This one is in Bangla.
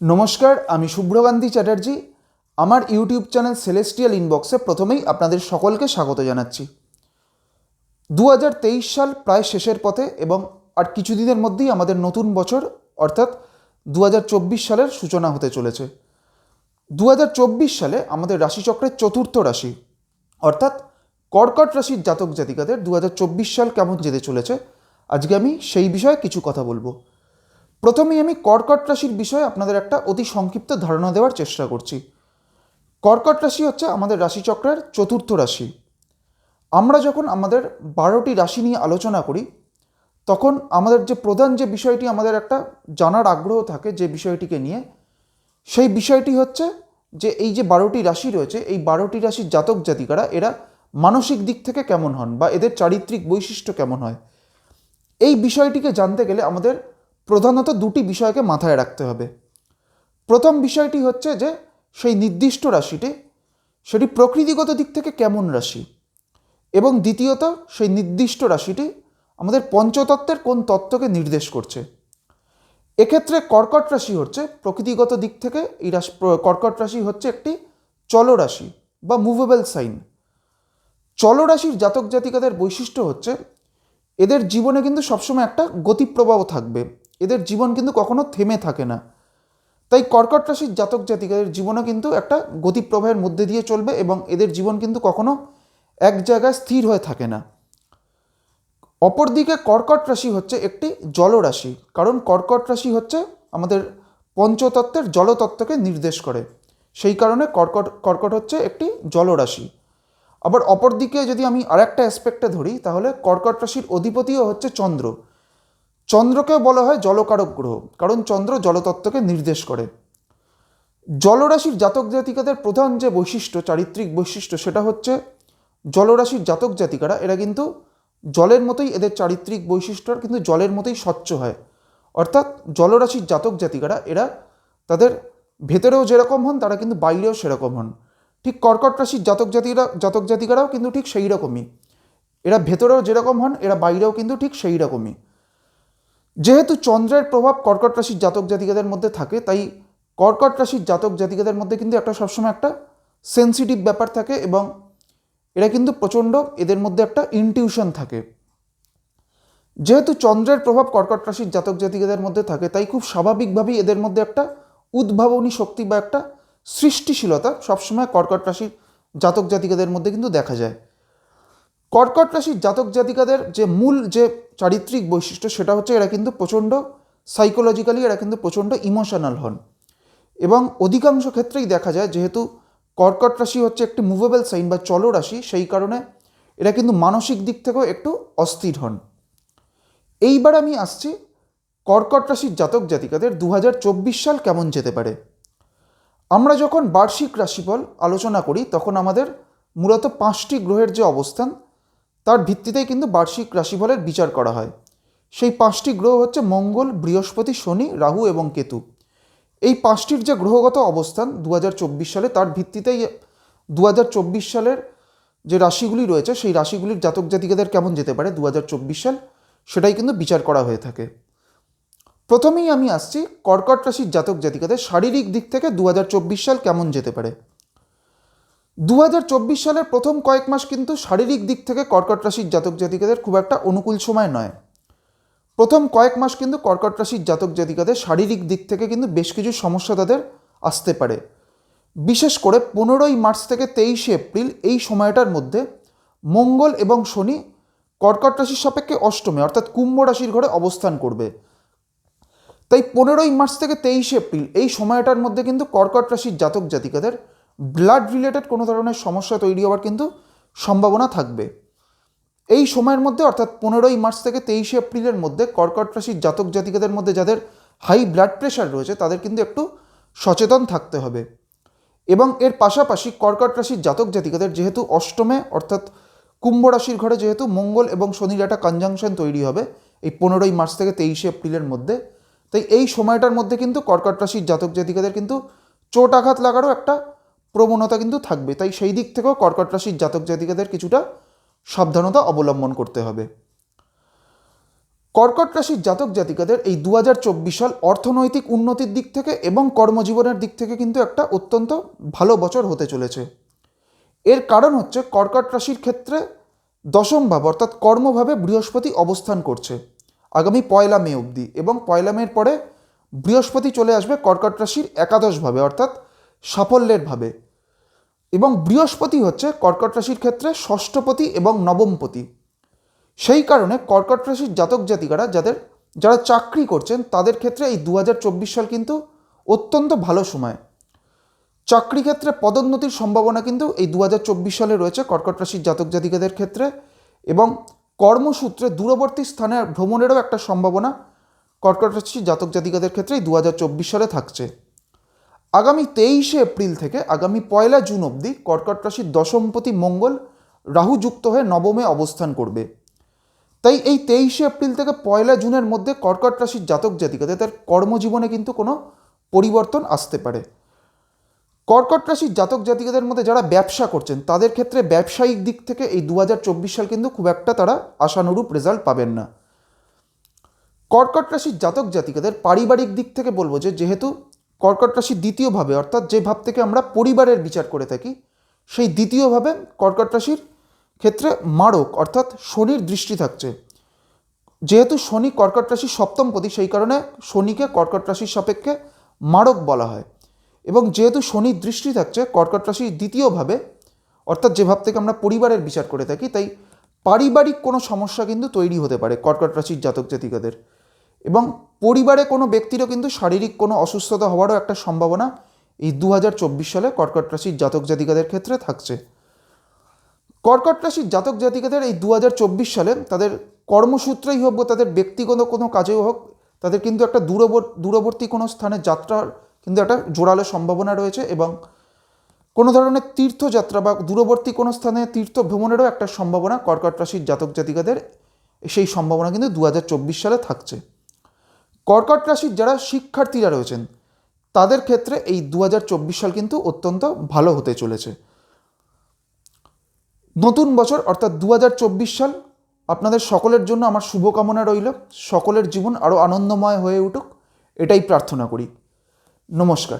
নমস্কার, আমি শুভ্রকান্তি চ্যাটার্জি। আমার ইউটিউব চ্যানেল সেলেস্টিয়াল ইনবক্সে প্রথমেই আপনাদের সকলকে স্বাগত জানাচ্ছি। দু হাজার তেইশ সাল প্রায় শেষের পথে এবং আর কিছুদিনের মধ্যেই আমাদের নতুন বছর, অর্থাৎ দু হাজার চব্বিশ সালের সূচনা হতে চলেছে। দু হাজার চব্বিশ সালে আমাদের রাশিচক্রের চতুর্থ রাশি, অর্থাৎ কর্কট রাশির জাতক জাতিকাদের দু হাজার চব্বিশ সাল কেমন যেতে চলেছে, আজকে আমি সেই বিষয়ে কিছু কথা বলব। প্রথমেই আমি কর্কট রাশির বিষয়ে আপনাদের একটা অতি সংক্ষিপ্ত ধারণা দেওয়ার চেষ্টা করছি। কর্কট রাশি হচ্ছে আমাদের রাশিচক্রের চতুর্থ রাশি। আমরা যখন আমাদের বারোটি রাশি নিয়ে আলোচনা করি, তখন আমাদের যে প্রধান যে বিষয়টি আমাদের একটা জানার আগ্রহ থাকে যে বিষয়টিকে নিয়ে, সেই বিষয়টি হচ্ছে যে এই যে বারোটি রাশি রয়েছে, এই বারোটি রাশির জাতক জাতিকারা এরা মানসিক দিক থেকে কেমন হন বা এদের চারিত্রিক বৈশিষ্ট্য কেমন হয়? এই বিষয়টিকে জানতে গেলে আমাদের প্রধানত দুটি বিষয়কে মাথায় রাখতে হবে। প্রথম বিষয়টি হচ্ছে যে, সেই নির্দিষ্ট রাশিটি, সেটি প্রকৃতিগত দিক থেকে কেমন রাশি? এবং দ্বিতীয়ত, সেই নির্দিষ্ট রাশিটি আমাদের পঞ্চতত্ত্বের কোন তত্ত্বকে নির্দেশ করছে? এক্ষেত্রে কর্কট রাশি হচ্ছে প্রকৃতিগত দিক থেকে এই রাশি কর্কট রাশি হচ্ছে একটি চলরাশি বা মুভেবল সাইন চলরাশির জাতক জাতিকাদের বৈশিষ্ট্য হচ্ছে, এদের জীবনে কিন্তু সবসময় একটা গতিপ্রবাহ থাকবে। এদের জীবন কিন্তু কখনো থেমে থাকে না। তাই কর্কট রাশির জাতক জাতিকাদের জীবনও কিন্তু একটা গতিপ্রবাহের মধ্যে দিয়ে চলবে এবং এদের জীবন কিন্তু কখনো এক জায়গায় স্থির হয়ে থাকে না। অপরদিকে কর্কট রাশি হচ্ছে একটি জলরাশি, কারণ কর্কট রাশি হচ্ছে আমাদের পঞ্চতত্ত্বের জলতত্ত্বকে নির্দেশ করে। সেই কারণে কর্কট কর্কট হচ্ছে একটি জলরাশি। আবার অপরদিকে যদি আমি আরেকটা অ্যাসপেক্টে ধরি, তাহলে কর্কট রাশির অধিপতিও হচ্ছে চন্দ্র। চন্দ্রকেও বলা হয় জলকারক গ্রহ, কারণ চন্দ্র জলতত্ত্বকে নির্দেশ করে। জলরাশির জাতক জাতিকাদের প্রধান যে বৈশিষ্ট্য, চারিত্রিক বৈশিষ্ট্য, সেটা হচ্ছে জলরাশির জাতক জাতিকারা, এরা কিন্তু জলের মতোই এদের চারিত্রিক বৈশিষ্ট্য কিন্তু জলের মতোই স্বচ্ছ হয়। অর্থাৎ জলরাশির জাতক জাতিকারা, এরা তাদের ভেতরেও যেরকম হন, তারা কিন্তু বাইরেও সেরকম হন। ঠিক কর্কট রাশির জাতক জাতিরা, জাতক জাতিকারাও কিন্তু ঠিক সেই রকমই এরা ভেতরেও যেরকম হন, এরা বাইরেও কিন্তু ঠিক সেই রকমই যেহেতু চন্দ্রের প্রভাব কর্কট রাশির জাতক জাতিকাদের মধ্যে থাকে, তাই কর্কট রাশির জাতক জাতিকাদের মধ্যে কিন্তু একটা সবসময় একটা সেন্সিটিভ ব্যাপার থাকে এবং এরা কিন্তু প্রচণ্ড এদের মধ্যে একটা ইনটিউশন থাকে। যেহেতু চন্দ্রের প্রভাব কর্কট রাশির জাতক জাতিকাদের মধ্যে থাকে, তাই খুব স্বাভাবিকভাবেই এদের মধ্যে একটা উদ্ভাবনী শক্তি বা একটা সৃষ্টিশীলতা সবসময় কর্কট রাশির জাতক জাতিকাদের মধ্যে কিন্তু দেখা যায়। কর্কট রাশির জাতক জাতিকাদের যে মূল যে চারিত্রিক বৈশিষ্ট্য, সেটা হচ্ছে এরা কিন্তু প্রচণ্ড সাইকোলজিক্যালি এরা কিন্তু প্রচণ্ড ইমোশনাল হন। এবং অধিকাংশ ক্ষেত্রেই দেখা যায়, যেহেতু কর্কট রাশি হচ্ছে একটি মুভেবল সাইন বা চল রাশি, সেই কারণে এরা কিন্তু মানসিক দিক থেকেও একটু অস্থির হন। এইবার আমি আসছি কর্কট রাশির জাতক জাতিকাদের দু হাজার চব্বিশ সাল কেমন যেতে পারে। আমরা যখন বার্ষিক রাশিফল আলোচনা করি, তখন আমাদের মূলত পাঁচটি গ্রহের যে অবস্থান তার ভিত্তিতেই কিন্তু বার্ষিক রাশিফলের বিচার করা হয়। সেই পাঁচটি গ্রহ হচ্ছে মঙ্গল, বৃহস্পতি, শনি, রাহু এবং কেতু। এই পাঁচটির যে গ্রহগত অবস্থান দু হাজার চব্বিশ সালে, তার ভিত্তিতেই দু হাজার চব্বিশ সালের যে রাশিগুলি রয়েছে, সেই রাশিগুলির জাতক জাতিকাদের কেমন যেতে পারে দু হাজার চব্বিশ সাল, সেটাই কিন্তু বিচার করা হয়ে থাকে। প্রথমেই আমি আসছি কর্কট রাশির জাতক জাতিকাদের শারীরিক দিক থেকে দু হাজার চব্বিশ সাল কেমন যেতে পারে। দু হাজার চব্বিশ সালের প্রথম কয়েক মাস কিন্তু শারীরিক দিক থেকে কর্কট রাশির জাতক জাতিকাদের খুব একটা অনুকূল সময় নয়। প্রথম কয়েক মাস কিন্তু কর্কট রাশির জাতক জাতিকাদের শারীরিক দিক থেকে কিন্তু বেশ কিছু সমস্যা তাদের আসতে পারে। বিশেষ করে পনেরোই মার্চ থেকে তেইশে এপ্রিল এই সময়টার মধ্যে মঙ্গল এবং শনি কর্কট রাশির সাপেক্ষে অষ্টমে, অর্থাৎ কুম্ভ রাশির ঘরে অবস্থান করবে। তাই পনেরোই মার্চ থেকে তেইশে এপ্রিল এই সময়টার মধ্যে কিন্তু কর্কট রাশির জাতক জাতিকাদের ব্লাড রিলেটেড কোনো ধরনের সমস্যা তৈরি হওয়ার কিন্তু সম্ভাবনা থাকবে। এই সময়ের মধ্যে অর্থাৎ পনেরোই মার্চ থেকে তেইশে এপ্রিলের মধ্যে কর্কট রাশির জাতক জাতিকাদের মধ্যে যাদের হাই ব্লাড প্রেশার রয়েছে, তাদের কিন্তু একটু সচেতন থাকতে হবে। এবং এর পাশাপাশি কর্কট রাশির জাতক জাতিকাদের যেহেতু অষ্টমে, অর্থাৎ কুম্ভ রাশির ঘরে যেহেতু মঙ্গল এবং শনির একটা কনজাংশন তৈরি হবে এই পনেরোই মার্চ থেকে তেইশে এপ্রিলের মধ্যে, তাই এই সময়টার মধ্যে কিন্তু কর্কট রাশির জাতক জাতিকাদের কিন্তু চোট আঘাত লাগারও একটা প্রবণতা কিন্তু থাকবে। তাই সেই দিক থেকেও কর্কট রাশির জাতক জাতিকাদের কিছুটা সাবধানতা অবলম্বন করতে হবে। কর্কট রাশির জাতক জাতিকাদের এই দু হাজার চব্বিশ সাল অর্থনৈতিক উন্নতির দিক থেকে এবং কর্মজীবনের দিক থেকে কিন্তু একটা অত্যন্ত ভালো বছর হতে চলেছে। এর কারণ হচ্ছে কর্কট রাশির ক্ষেত্রে দশম ভাব অর্থাৎ কর্মভাবে বৃহস্পতি অবস্থান করছে। আগামী পয়লা মে অবধি এবং পয়লা মের পরে বৃহস্পতি চলে আসবে কর্কট রাশির একাদশভাবে অর্থাৎ সাফল্যের ভাবে এবং বৃহস্পতি হচ্ছে কর্কট রাশির ক্ষেত্রে ষষ্ঠপতি এবং নবমপতি। সেই কারণে কর্কট রাশির জাতক জাতিকারা যাদের, যারা চাকরি করছেন, তাদের ক্ষেত্রে এই দু হাজার চব্বিশ সাল কিন্তু অত্যন্ত ভালো সময়। চাকরি ক্ষেত্রে পদোন্নতির সম্ভাবনা কিন্তু এই দু হাজার চব্বিশ সালে রয়েছে কর্কট রাশির জাতক জাতিকাদের ক্ষেত্রে। এবং কর্মসূত্রে দূরবর্তী স্থানে ভ্রমণেরও একটা সম্ভাবনা কর্কট রাশির জাতক জাতিকাদের ক্ষেত্রে এই দু হাজার চব্বিশ সালে থাকছে। আগামী তেইশে এপ্রিল থেকে আগামী পয়লা জুন অবধি কর্কট রাশির দশমপতি মঙ্গল রাহু যুক্ত হয়ে নবমে অবস্থান করবে। তাই এই তেইশে এপ্রিল থেকে পয়লা জুনের মধ্যে কর্কট রাশির জাতক জাতিকাদের তার কর্মজীবনে কিন্তু কোনো পরিবর্তন আসতে পারে। কর্কট রাশির জাতক জাতিকাদের মধ্যে যারা ব্যবসা করছেন, তাদের ক্ষেত্রে ব্যবসায়িক দিক থেকে এই দু হাজার চব্বিশ সাল কিন্তু খুব একটা তারা আশানুরূপ রেজাল্ট পাবেন না। কর্কট রাশির জাতক জাতিকাদের পারিবারিক দিক থেকে বলব যে, যেহেতু কর্কট রাশির দ্বিতীয়ভাবে, অর্থাৎ যে ভাব থেকে আমরা পরিবারের বিচার করে থাকি, সেই দ্বিতীয়ভাবে কর্কট রাশির ক্ষেত্রে মারক, অর্থাৎ শনির দৃষ্টি থাকছে। যেহেতু শনি কর্কট রাশির সপ্তমপতি সেই কারণে শনিকে কর্কট রাশির সাপেক্ষে মারক বলা হয়। এবং যেহেতু শনির দৃষ্টি থাকছে কর্কট রাশির দ্বিতীয়ভাবে, অর্থাৎ যে ভাব থেকে আমরা পরিবারের বিচার করে থাকি, তাই পারিবারিক কোনো সমস্যা কিন্তু তৈরি হতে পারে কর্কট রাশির জাতক জাতিকাদের। এবং পরিবারে কোনো ব্যক্তিরও কিন্তু শারীরিক কোনো অসুস্থতা হওয়ারও একটা সম্ভাবনা এই দু হাজার চব্বিশ সালে কর্কট রাশির জাতক জাতিকাদের ক্ষেত্রে থাকছে। কর্কট রাশির জাতক জাতিকাদের এই দু হাজার চব্বিশ সালে তাদের কর্মসূত্রেই হোক বা তাদের ব্যক্তিগত কোনো কাজেও হোক, তাদের কিন্তু একটা দূরবর, দূরবর্তী কোনো স্থানে যাত্রার কিন্তু একটা জোরালো সম্ভাবনা রয়েছে এবং কোনো ধরনের তীর্থযাত্রা বা দূরবর্তী কোনো স্থানে তীর্থ ভ্রমণেরও একটা সম্ভাবনা কর্কট রাশির জাতক জাতিকাদের সেই সম্ভাবনা কিন্তু দু হাজার চব্বিশ সালে থাকছে। কর্কট রাশির যারা শিক্ষার্থীরা রয়েছেন, তাদের ক্ষেত্রে এই দু হাজার চব্বিশ সাল কিন্তু অত্যন্ত ভালো হতে চলেছে। নতুন বছর অর্থাৎ দু হাজার চব্বিশ সাল আপনাদের সকলের জন্য আমার শুভকামনা রইল। সকলের জীবন আরও আনন্দময় হয়ে উঠুক। এটাই প্রার্থনা করি। নমস্কার।